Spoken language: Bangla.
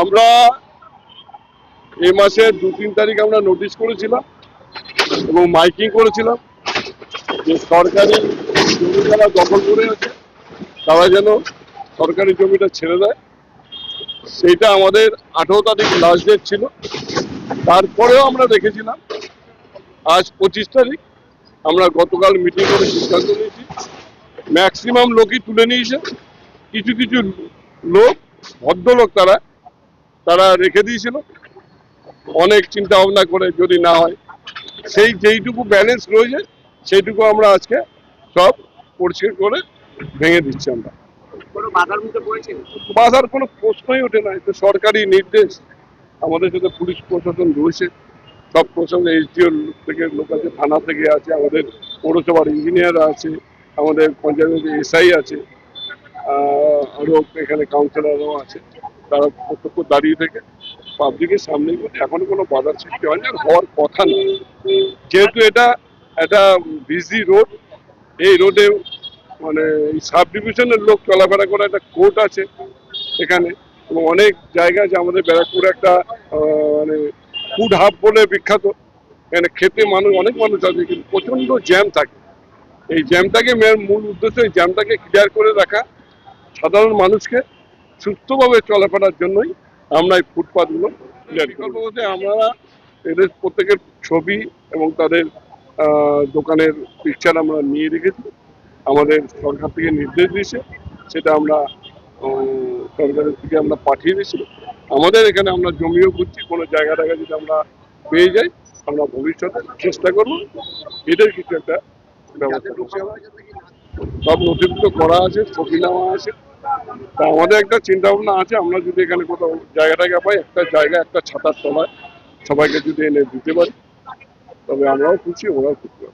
আমরা এ মাসের দু তিন তারিখ আমরা নোটিশ করেছিলাম এবং মাইকিং করেছিলাম যে সরকারি জমি যারা দখল করে আছে, তারা যেন সরকারি জমিটা ছেড়ে দেয়। সেইটা আমাদের আঠেরো তারিখ লাস্ট ডেট ছিল। তারপরেও আমরা দেখেছিলাম, আজ পঁচিশ তারিখ আমরা গতকাল মিটিং করে সিদ্ধান্ত নিয়েছি। ম্যাক্সিমাম লোকই তুলে নিয়েছে। কিছু কিছু লোক, ভদ্রলোক তারা তারা রেখে দিয়েছিল। অনেক চিন্তা ভাবনা করে যদি না হয়। সেই যেইটুকু ব্যালেন্স রয়েছে সেইটুকু আমরা আজকে সব পরিষ্কার করে ভেঙে দিচ্ছি আমরা। কোনো বাধার কোনো প্রশ্নই ওঠে না এটা সরকারি নির্দেশ। আমাদের সাথে পুলিশ প্রশাসন রয়েছে। সব প্রসঙ্গে এসডিও থেকে লোক আছে থানা থেকে আছে আমাদের পৌরসভার ইঞ্জিনিয়ার আছে আমাদের পঞ্চায়েতের এসআই আছে আহ, আরও এখানে কাউন্সিলরও আছে। তারা প্রত্যক্ষ দাঁড়িয়ে থেকে পাবলিকের সামনেই বলে এখনও কোনো বাধার সৃষ্টি হয়নি আর হওয়ার কথা না। যেহেতু এটা একটা বিজি রোড এই রোডে মানে সাব ডিভিশনের লোক চলাফেরা করে একটা কোর্ট আছে এখানে এবং অনেক জায়গা আছে, আমাদের ব্যারাকপুর একটা মানে ফুড হাব বলে বিখ্যাত। এখানে খেতে মানুষ, অনেক মানুষ আছে, কিন্তু প্রচণ্ড জ্যাম থাকে। এই জ্যামটাকে মেয়ের মূল উদ্দেশ্য এই জ্যামটাকে ক্লিয়ার করে রাখা সাধারণ মানুষকে সুস্থভাবে চলাফেরার জন্যই আমরা এই ফুটপাথগুলো বিকল্প বলতে আমরা এদের প্রত্যেকের ছবি এবং তাদের দোকানের পিকচার আমরা নিয়ে রেখেছি। আমাদের সরকার থেকে নির্দেশ দিয়েছে, সেটা আমরা সরকারের থেকে আমরা পাঠিয়ে দিয়েছি। আমাদের এখানে আমরা জমিও করছি কোনো জায়গা টায়গা যদি আমরা পেয়ে যাই, আমরা ভবিষ্যতে চেষ্টা করব। এদের কিছু একটা ব্যবস্থা করছি। সব নথিভুক্ত করা আছে, ছবি নেওয়া আছে। তা আমাদের একটা চিন্তা ভাবনা আছে, আমরা যদি এখানে কোথাও জায়গা টায়গা পাই, একটা জায়গা, একটা ছাতার তলায় সবাইকে যদি এনে দিতে পারি, তবে আমরাও খুশি, ওরাও খুশি